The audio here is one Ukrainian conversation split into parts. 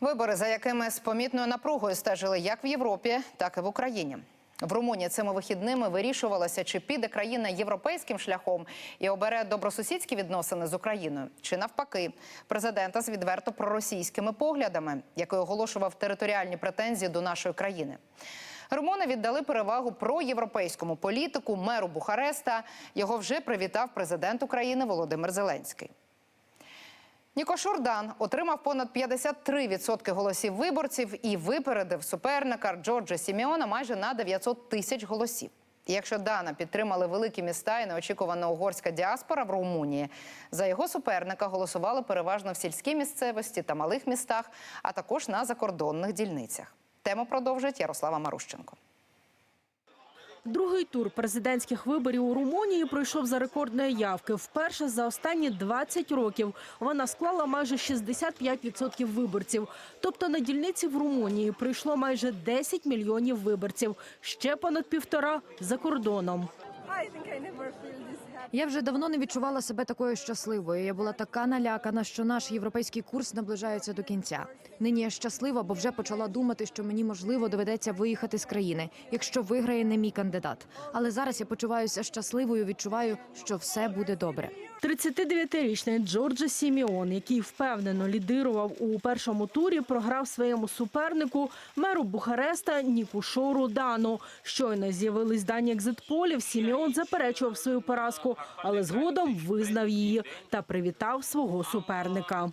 Вибори, за якими з помітною напругою стежили як в Європі, так і в Україні. В Румунії цими вихідними вирішувалося, чи піде країна європейським шляхом і обере добросусідські відносини з Україною, чи навпаки, президента з відверто проросійськими поглядами, який оголошував територіальні претензії до нашої країни. Румуни віддали перевагу проєвропейському політику меру Бухареста. Його вже привітав президент України Володимир Зеленський. Ніко Шурдан отримав понад 53% голосів виборців і випередив суперника Джорджа Сіміона майже на 900 тисяч голосів. Якщо Дана підтримали великі міста і неочікувана угорська діаспора в Румунії, за його суперника голосували переважно в сільській місцевості та малих містах, а також на закордонних дільницях. Тему продовжить Ярослава Марущенко. Другий тур президентських виборів у Румунії пройшов за рекордної явки. Вперше за останні 20 років вона склала майже 65% виборців. Тобто на дільниці в Румунії прийшло майже 10 мільйонів виборців, ще понад півтора за кордоном. Я вже давно не відчувала себе такою щасливою. Я була така налякана, що наш європейський курс наближається до кінця. Нині я щаслива, бо вже почала думати, що мені можливо доведеться виїхати з країни, якщо виграє не мій кандидат. Але зараз я почуваюся щасливою. Відчуваю, що все буде добре. 39-річний Джорджа Сіміон, який впевнено лідирував у першому турі, програв своєму супернику меру Бухареста Ніку Шору Дану. Щойно з'явились дані екзитполів. Сіміон заперечував свою поразку, але згодом визнав її та привітав свого суперника.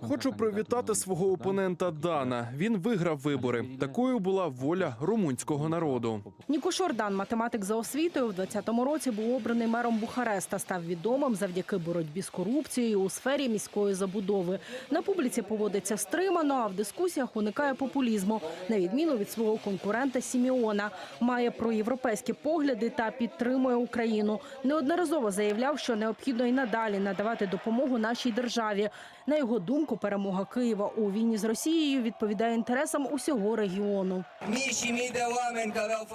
Хочу привітати свого опонента Дана. Він виграв вибори. Такою була воля румунського народу. Ніко Шордан, математик за освітою, в 20-му році був обраний мером Бухареста. Став відомим завдяки боротьбі з корупцією у сфері міської забудови. На публіці поводиться стримано, а в дискусіях уникає популізму, на відміну від свого конкурента Сіміона. Має проєвропейські погляди та підтримує Україну. Неодноразово заявляв, що необхідно і надалі надавати допомогу нашій державі. На його думку, перемога Києва у війні з Росією відповідає інтересам усього регіону.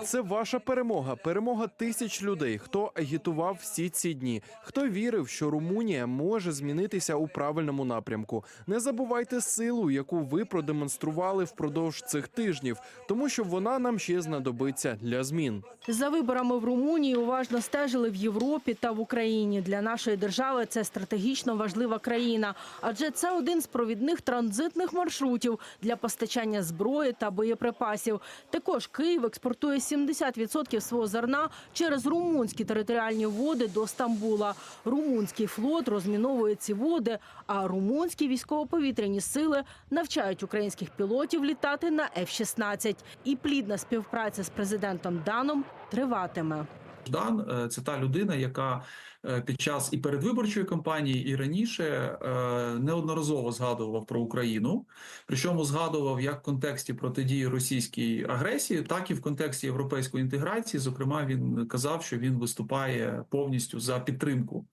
Це ваша перемога, перемога тисяч людей, хто агітував всі ці дні, хто вірив, що Румунія може змінитися у правильному напрямку. Не забувайте силу, яку ви продемонстрували впродовж цих тижнів, тому що вона нам ще знадобиться для змін. За виборами в Румунії уважно стежили в Європі та в Україні. Для нашої держави це стратегічно важлива країна, адже це один з провідних транзитних маршрутів для постачання зброї та боєприпасів. Також Київ експортує 70% свого зерна через румунські територіальні води до Стамбула. Румунський флот розміновує ці води, а румунські військово-повітряні сили навчають українських пілотів літати на F-16. І плідна співпраця з президентом Даном триватиме. Ждан е, це та людина, яка е, під час і передвиборчої кампанії, і раніше е, неодноразово згадував про Україну. Причому згадував як в контексті протидії російській агресії, так і в контексті європейської інтеграції. Зокрема, він казав, що він виступає повністю за підтримку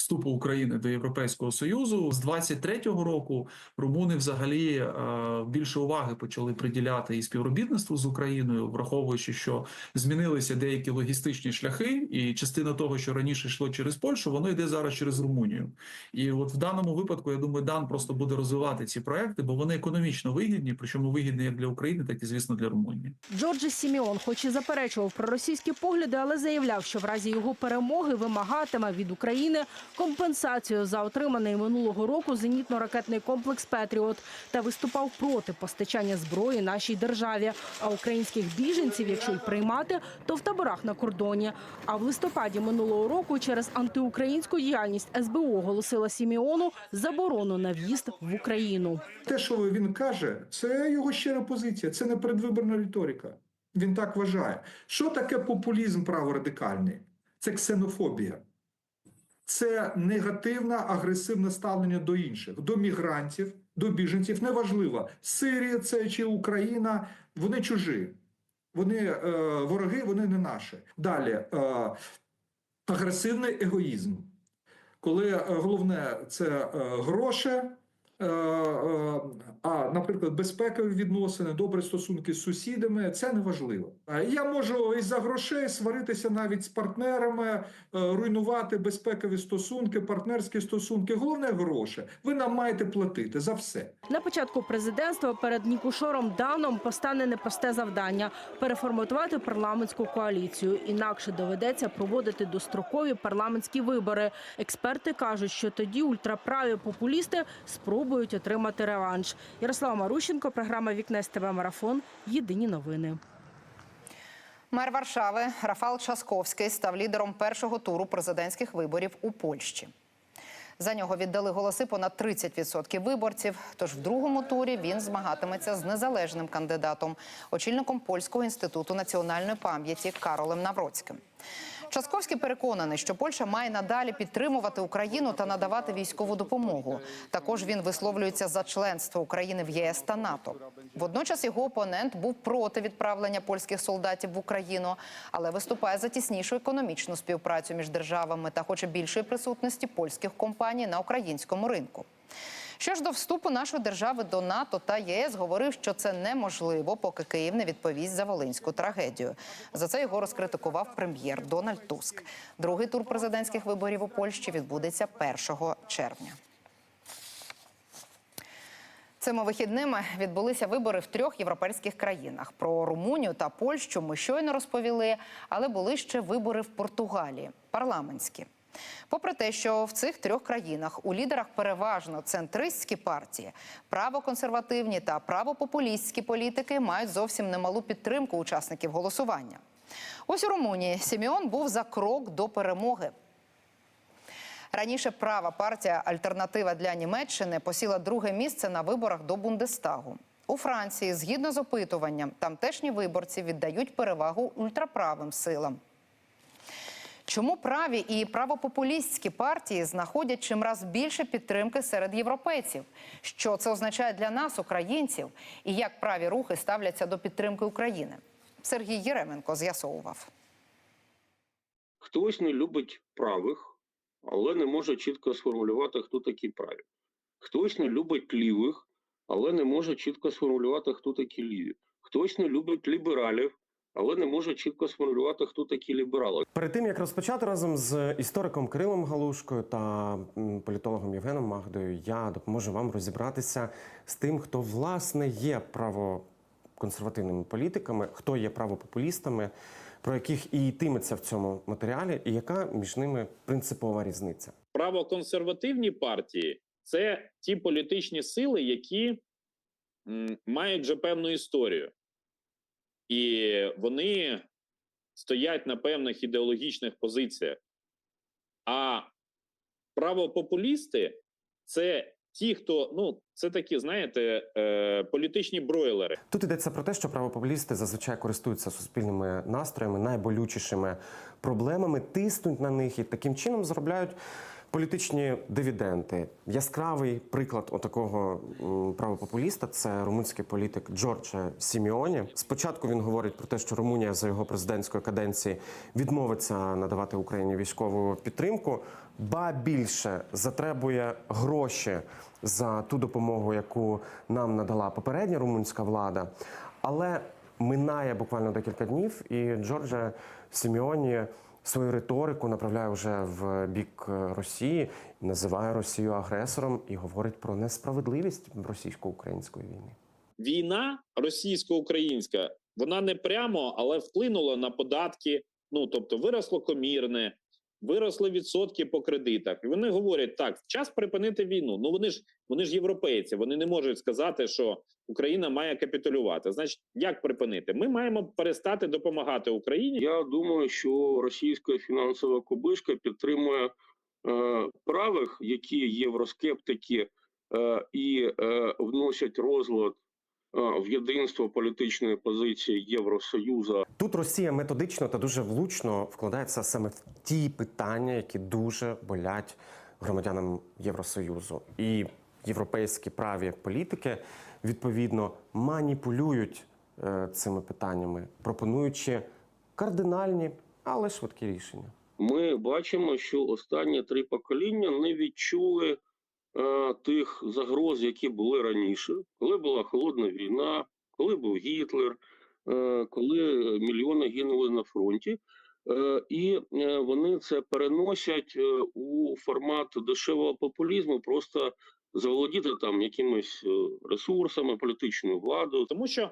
вступу України до Європейського союзу. З 23-го року румуни взагалі е, більше уваги почали приділяти і співробітництву з Україною, враховуючи, що змінилися деякі логістичні шляхи, і частина того, що раніше йшло через Польщу, воно йде зараз через Румунію. І от в даному випадку, я думаю, Дан просто буде розвивати ці проекти, бо вони економічно вигідні, причому вигідні як для України, так і звісно для Румунії. Джорджі Сіміон, хоч і заперечував про російські погляди, але заявляв, що в разі його перемоги вимагатиме від України компенсацію за отриманий минулого року зенітно-ракетний комплекс Петріот та виступав проти постачання зброї нашій державі. А українських біженців, якщо й приймати, то в таборах на кордоні. А в листопаді минулого року через антиукраїнську діяльність СБУ оголосила Сіміону заборону на в'їзд в Україну. Те, що він каже, це його щира позиція, це не передвиборна риторика. Він так вважає. Що таке популізм праворадикальний? Це ксенофобія. Це негативне, агресивне ставлення до інших, до мігрантів, до біженців. Неважливо, Сирія це чи Україна, вони чужі. Вони е, вороги, вони не наші. Далі е, агресивний егоїзм. Коли е, головне це е, гроші, А, наприклад, безпекові відносини, добрі стосунки з сусідами це не важливо. Я можу із-за грошей сваритися навіть з партнерами, е, руйнувати безпекові стосунки, партнерські стосунки. Головне гроші. Ви нам маєте платити за все. На початку президентства перед Нікушором Даном постане непросте завдання переформатувати парламентську коаліцію. Інакше доведеться проводити дострокові парламентські вибори. Експерти кажуть, що тоді ультраправі популісти спробують отримати реванш. Ярослава Марущенко, програма Вікне СТБ Марафон. Єдині новини. Мер Варшави Рафал Часковський став лідером першого туру президентських виборів у Польщі. За нього віддали голоси понад 30% виборців. Тож в другому турі він змагатиметься з незалежним кандидатом, очільником польського інституту національної пам'яті Каролем Навроцьким. Часковський переконаний, що Польща має надалі підтримувати Україну та надавати військову допомогу. Також він висловлюється за членство України в ЄС та НАТО. Водночас його опонент був проти відправлення польських солдатів в Україну, але виступає за тіснішу економічну співпрацю між державами та хоче більшої присутності польських компаній на українському ринку. Що ж до вступу нашої держави до НАТО та ЄС говорив, що це неможливо, поки Київ не відповість за волинську трагедію. За це його розкритикував прем'єр Дональд Туск. Другий тур президентських виборів у Польщі відбудеться 1 червня. Цими вихідними відбулися вибори в трьох європейських країнах. Про Румунію та Польщу ми щойно розповіли, але були ще вибори в Португалії парламентські. Попри те, що в цих трьох країнах у лідерах переважно центристські партії, правоконсервативні та правопопулістські політики мають зовсім немалу підтримку учасників голосування. Ось у Румунії Сіміон був за крок до перемоги. Раніше права партія Альтернатива для Німеччини посіла друге місце на виборах до Бундестагу. У Франції, згідно з опитуванням, тамтешні виборці віддають перевагу ультраправим силам. Чому праві і правопопулістські партії знаходять чимраз більше підтримки серед європейців? Що це означає для нас, українців, і як праві рухи ставляться до підтримки України? Сергій Єременко з'ясовував. Хтось не любить правих, але не може чітко сформулювати, хто такі праві. Хтось не любить лівих, але не може чітко сформулювати, хто такі ліві. Хтось не любить лібералів, але не може чітко сформулювати, хто такі ліберали. Перед тим як розпочати разом з істориком Кирилом Галушкою та політологом Євгеном Магдою, я допоможу вам розібратися з тим, хто власне є правоконсервативними політиками, хто є правопопулістами, про яких і йтиметься в цьому матеріалі, і яка між ними принципова різниця. правоконсервативні партії це ті політичні сили, які м, мають вже певну історію, і вони стоять на певних ідеологічних позиціях. А правопопулісти це ті, хто ну це такі, знаєте, е, політичні бройлери. Тут йдеться про те, що правопопулісти зазвичай користуються суспільними настроями, найболючішими проблемами, тиснуть на них і таким чином заробляють політичні дивіденди. Яскравий приклад отакого правопопуліста це румунський політик Джордже Сіміоні. Спочатку він говорить про те, що Румунія за його президентської каденції відмовиться надавати Україні військову підтримку, ба більше затребує гроші за ту допомогу, яку нам надала попередня румунська влада. Але минає буквально декілька днів, і Джордже Сіміоні свою риторику направляє вже в бік е, Росії, називає Росію агресором і говорить про несправедливість російсько-української війни. війна російсько-українська вона не прямо, але вплинула на податки. Ну тобто, виросло комірне, виросли відсотки по кредитах. І вони говорять: так, час припинити війну. Ну вони ж вони ж європейці. Вони не можуть сказати, що Україна має капітулювати. Значить, як припинити? Ми маємо перестати допомагати Україні. Я думаю, що російська фінансова кубишка підтримує е, правих, які євроскептики е, і е, вносять розлад в єдинство політичної позиції Євросоюзу Тут Росія методично та дуже влучно вкладається саме в ті питання, які дуже болять громадянам Євросоюзу. І європейські праві політики відповідно маніпулюють е, цими питаннями, пропонуючи кардинальні, але швидкі рішення. ми бачимо, що останні три покоління не відчули е, тих загроз, які були раніше, коли була холодна війна, коли був Гітлер, е, коли мільйони гинули на фронті. Е, І е, вони це переносять е, у формат дешевого популізму, просто заволодіти там якимись е, ресурсами, політичною владою. тому що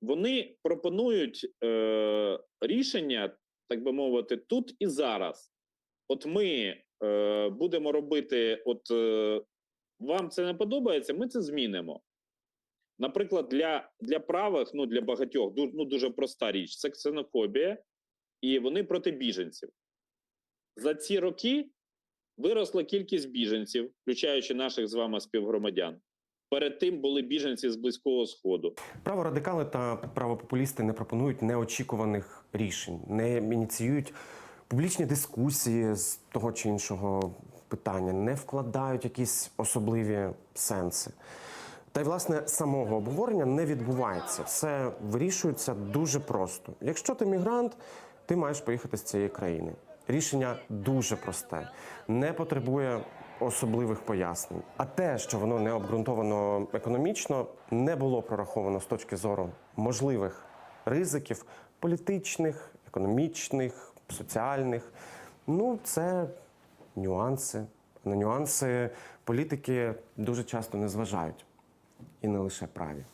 вони пропонують е, рішення, так би мовити, тут і зараз. От ми е, будемо робити, от е, вам це не подобається, ми це змінимо. Наприклад, для, для правих, ну для багатьох, ну, дуже проста річ це ксенофобія, і вони проти біженців. За ці роки виросла кількість біженців, включаючи наших з вами співгромадян. Перед тим були біженці з Близького Сходу. Праворадикали та правопопулісти не пропонують неочікуваних рішень, не ініціюють публічні дискусії з того чи іншого питання, не вкладають якісь особливі сенси. Та й власне самого обговорення не відбувається. Все вирішується дуже просто. Якщо ти мігрант, ти маєш поїхати з цієї країни. Рішення дуже просте, не потребує особливих пояснень. А те, що воно не обґрунтовано економічно, не було прораховано з точки зору можливих ризиків політичних, економічних, соціальних. Ну, це нюанси. На нюанси політики дуже часто не зважають, і не лише праві.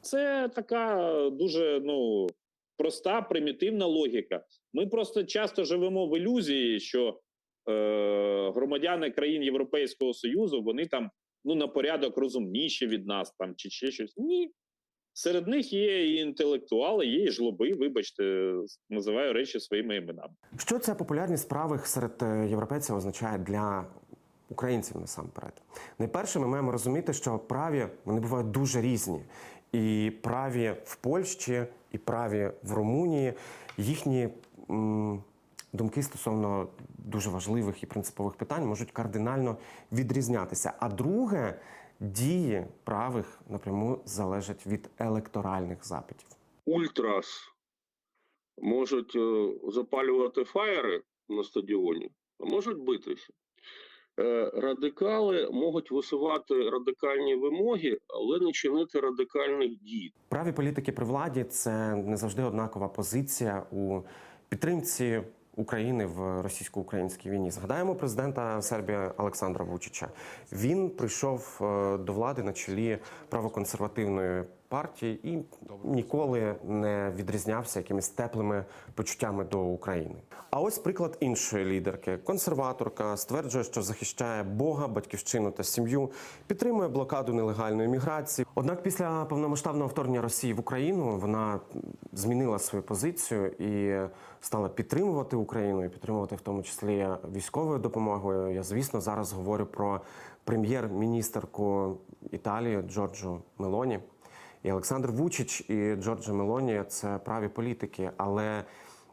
Це така дуже ну проста, примітивна логіка. Ми просто часто живемо в ілюзії, що е, громадяни країн Європейського Союзу вони там ну на порядок розумніші від нас, там чи ще щось. Ні. Серед них є і інтелектуали, є і жлоби, вибачте, називаю речі своїми іменами. Що ця популярність правих серед е, європейців означає для українців насамперед? Найперше, ми маємо розуміти, що праві вони бувають дуже різні. І праві в Польщі, і праві в Румунії їхні м, думки стосовно дуже важливих і принципових питань можуть кардинально відрізнятися. А друге, дії правих напряму залежать від електоральних запитів. Ультрас можуть е, запалювати фаєри на стадіоні, а можуть битися. Е, Радикали можуть висувати радикальні вимоги, але не чинити радикальних дій. Праві політики при владі це не завжди однакова позиція у підтримці України в російсько-українській війні. Згадаємо президента Сербії Олександра Вучича. Він прийшов е, до влади на чолі правоконсервативної партії і ніколи не відрізнявся якимись теплими почуттями до України. А ось приклад іншої лідерки. Консерваторка стверджує, що захищає Бога, батьківщину та сім'ю, підтримує блокаду нелегальної міграції. Однак після повномасштабного вторгнення Росії в Україну вона змінила свою позицію і стала підтримувати Україну і підтримувати в тому числі військовою допомогою. Я звісно зараз говорю про прем'єр-міністерку Італії Джорджу Мелоні. І Олександр Вучич і Джорджа Мелоні це праві політики, але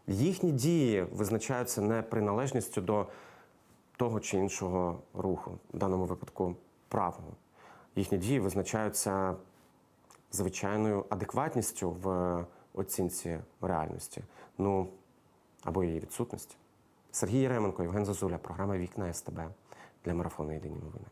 їхні дії визначаються не приналежністю до того чи іншого руху, в даному випадку правого. Їхні дії визначаються звичайною адекватністю в оцінці реальності, ну або її відсутності. Сергій Єременко, Євген Зозуля, програма Вікна СТБ для марафону Єдині новини.